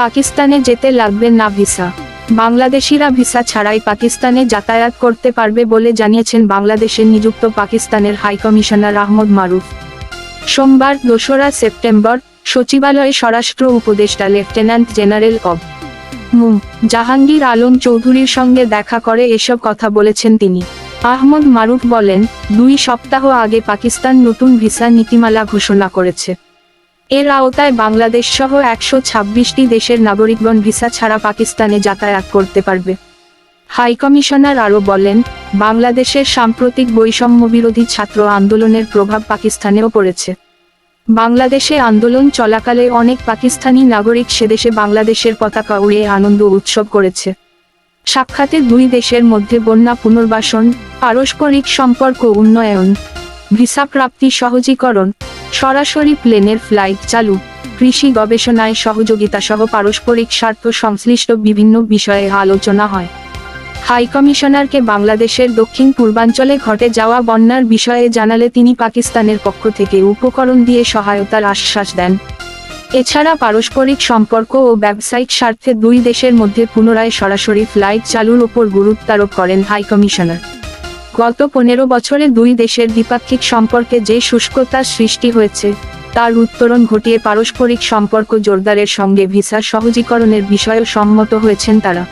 পাকিস্তানে যেতে লাগবে না ভিসা। বাংলাদেশিরা ভিসা ছাড়াই পাকিস্তানে যাতায়াত করতে পারবে বলে জানিয়েছেন বাংলাদেশে নিযুক্ত পাকিস্তানের হাইকমিশনার আহমদ মারুফ। সোমবার দোসরা সেপ্টেম্বর সচিবালয়ে স্বরাষ্ট্র উপদেষ্টা লেফটেন্যান্ট জেনারেল অব মুম জাহাঙ্গীর আলম চৌধুরীর সঙ্গে দেখা করে এসব কথা বলেছেন তিনি। আহমদ মারুফ বলেন, দুই সপ্তাহ আগে পাকিস্তান নতুন ভিসা নীতিমালা ঘোষণা করেছে। এর আওতায় বাংলাদেশ সহ একশো ছাব্বিশটি দেশের নাগরিকগণ ভিসা ছাড়া পাকিস্তানে যাতায়াত করতে পারবে। হাইকমিশনার আরও বলেন, বাংলাদেশের সাম্প্রতিক বৈষম্য বিরোধী ছাত্র আন্দোলনের প্রভাব পাকিস্তানেও পড়েছে। বাংলাদেশে আন্দোলন চলাকালে অনেক পাকিস্তানি নাগরিক সেদেশে বাংলাদেশের পতাকা উড়িয়ে আনন্দ উৎসব করেছে। সাক্ষাতে দুই দেশের মধ্যে বন্যা পুনর্বাসন, পারস্পরিক সম্পর্ক উন্নয়ন, ভিসা প্রাপ্তি সহজীকরণ সরাসরি প্লেনের ফ্লাইট চালু। কৃষি গবেষণায় সহযোগিতা সহ পারস্পরিক স্বার্থ সংশ্লিষ্ট বিভিন্ন বিষয়ে আলোচনা হয়। হাইকমিশনারকে বাংলাদেশের দক্ষিণ পূর্বাঞ্চলে ঘটে যাওয়া বন্যার বিষয়ে জানালে তিনি পাকিস্তানের পক্ষ থেকে উপকরণ দিয়ে সহায়তার আশ্বাস দেন। এছাড়া পারস্পরিক সম্পর্ক ও ব্যবসায়িক স্বার্থে দুই দেশের মধ্যে পুনরায় সরাসরি ফ্লাইট চালুর ওপর গুরুত্বারোপ করেন হাইকমিশনার গত পনেরো বছরে দুই দেশের দ্বিপাক্ষিক সম্পর্কে যে শুষ্কতার সৃষ্টি হয়েছে, তার উত্তরণ ঘটিয়ে পারস্পরিক সম্পর্ক জোরদারের সঙ্গে ভিসা সহজীকরণের বিষয়ে সম্মত হয়েছেন তারা।